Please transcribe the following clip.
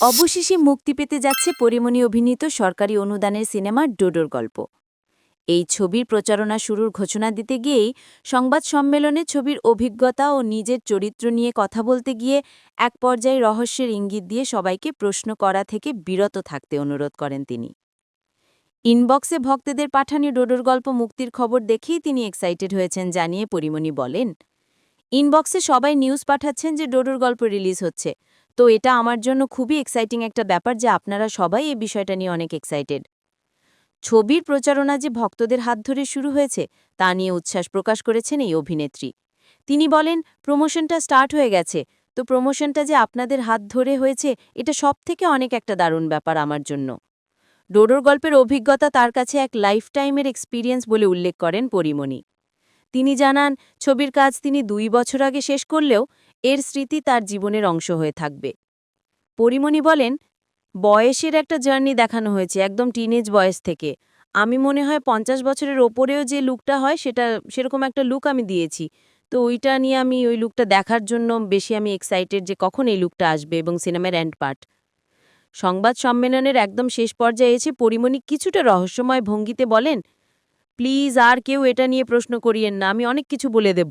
অবশেষে মুক্তি পেতে যাচ্ছে পরিমণি অভিনীত সরকারি অনুদানের সিনেমা ডোডোর গল্প। এই ছবির প্রচারণা শুরুর ঘোষণা দিতে গিয়েই সংবাদ সম্মেলনে ছবির অভিজ্ঞতা ও নিজের চরিত্র নিয়ে কথা বলতে গিয়ে এক পর্যায়ে রহস্যের ইঙ্গিত দিয়ে সবাইকে প্রশ্ন করা থেকে বিরত থাকতে অনুরোধ করেন তিনি। ইনবক্সে ভক্তদের পাঠানো ডোডোর গল্প মুক্তির খবর দেখেই তিনি এক্সাইটেড হয়েছেন জানিয়ে পরিমণি বলেন ইনবক্সে সবাই নিউজ পাঠাচ্ছেন যে ডোডোর গল্প রিলিজ হচ্ছে। তো এটা আমার জন্য খুবই এক্সাইটিং একটা ব্যাপার যে আপনারা সবাই এই বিষয়টা নিয়ে অনেক এক্সাইটেড ছবির প্রচারণা যে ভক্তদের হাত ধরে শুরু হয়েছে, তা নিয়ে উচ্ছ্বাস প্রকাশ করেছেন এই অভিনেত্রী। তিনি বলেন, প্রমোশনটা স্টার্ট হয়ে গেছে। তো প্রমোশনটা যে আপনাদের হাত ধরে হয়েছে, এটা সব থেকে অনেক একটা দারুণ ব্যাপার আমার জন্য। ডোডোর গল্পের অভিজ্ঞতা তার কাছে এক লাইফ টাইমের এক্সপিরিয়েন্স বলে উল্লেখ করেন পরিমণি। তিনি জানান, ছবির কাজ তিনি দুই বছর আগে শেষ করলেও এর স্মৃতি তার জীবনের অংশ হয়ে থাকবে। পরিমণি বলেন, বয়সের একটা জার্নি দেখানো হয়েছে, একদম টিনেজ বয়স থেকে। আমি মনে হয় পঞ্চাশ বছরের ওপরেও যে লুকটা হয়, সেটা সেরকম একটা লুক আমি দিয়েছি। তো ওইটা নিয়ে আমি ওই লুকটা দেখার জন্য বেশি আমি এক্সাইটেড যে কখন এই লুকটা আসবে এবং সিনেমার এন্ড পার্ট সংবাদ সম্মেলনের একদম শেষ পর্যায়ে এসে পরিমণি কিছুটা রহস্যময় ভঙ্গিতে বলেন প্লিজ আর কেউ এটা নিয়ে প্রশ্ন করিয়েন না আমি অনেক কিছু বলে দেব।